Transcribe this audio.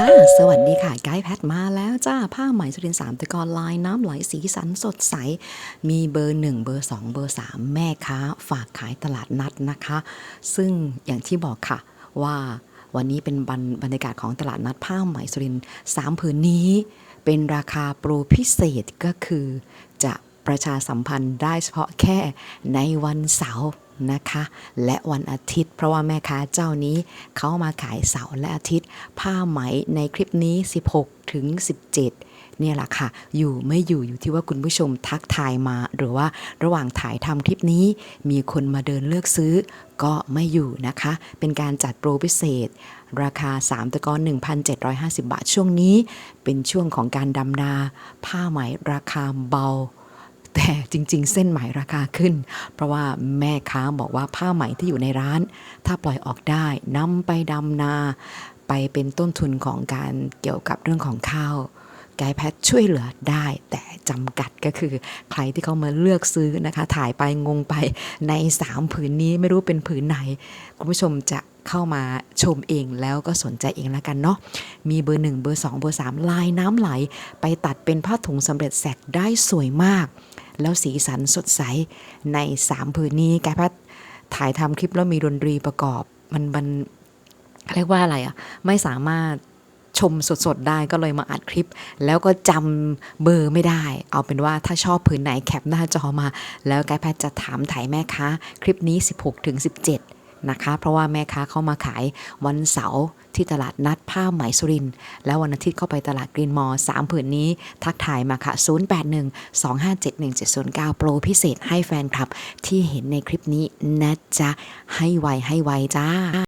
ค่ะ สวัสดีค่ะ ไกด์แพทมาแล้วจ้า ผ้าไหมสุรินสามตะกอนลายน้ำไหลสีสันสดใส มีเบอร์1เบอร์2เบอร์3แม่ค้า ฝากขายตลาดนัดนะคะ ซึ่งอย่างที่บอกค่ะว่าวันนี้เป็นบรรบรรยากาศของตลาดนัดผ้าไหมสุรินสามผืนนี้ เป็นราคาโปรพิเศษก็คือจะ ประชาสัมพันธ์ได้เฉพาะแค่ในวันเสาร์นะคะ และวันอาทิตย์ เพราะว่าแม่ค้าเจ้านี้เขามาขายเสาร์และอาทิตย์ ผ้าไหมในคลิปนี้ 16 ถึง 17เนี่ยแหละค่ะ อยู่ไม่อยู่อยู่ที่ว่าคุณผู้ชมทักทายมา หรือว่าระหว่างถ่ายทำคลิปนี้ มีคนมาเดินเลือกซื้อ ก็ไม่อยู่นะคะ เป็นการจัดโปรพิเศษ ราคา 3 ตะกอน1,750 บาทช่วงนี้ เป็นช่วงของการดำนา ผ้าไหมราคาเบา แต่จริง ๆ เส้นไหมราคาขึ้น เพราะว่าแม่ค้าบอกว่าผ้าไหมที่อยู่ในร้าน ถ้าปล่อยออกได้นำไปดำนา ไปเป็นต้นทุนของการเกี่ยวกับเรื่องของข้าวไกด์แพทช่วยเหลือได้ แต่จำกัดก็คือ ใครที่เขามาเลือกซื้อนะคะ ถ่ายไปงงไปใน 3 ผืนนี้ไม่รู้เป็นผืนไหน คุณผู้ชมจะเข้ามาชมเองแล้วก็สนใจเองแล้วกันเนาะมีเบอร์ 1 เบอร์ 2 เบอร์ 3 ลายน้ำไหล ไปตัดเป็นผ้าถุงสำเร็จแสกได้สวยมาก แล้วสีสันสดใสใน 3 ผืนนี้แกพัดถ่ายทำคลิปแล้วมีดนตรีประกอบ มันมันเรียกว่าอะไรอะไม่สามารถชมสดๆได้ก็เลยมาอัดคลิป แล้วก็จำเบอร์ไม่ได้ เอาเป็นว่าถ้าชอบผืนไหนแคปหน้าจอมา แล้วไกด์แพทจะถามถ่ายแม่ค้า คลิปนี้ 16ถึง17 นะคะ เพราะว่าแม่ค้าเข้ามาขายวันเสาร์ที่ตลาดนัดผ้าไหมสุริน แล้ววันอาทิตย์เข้าไปตลาดกรีนมอลสามผืนนี้ ทักถ่ายมาค่ะ 0812571709 โปรพิเศษให้แฟนคลับ ที่เห็นในคลิปนี้นะจ๊ะ ให้ไวให้ไวจ้า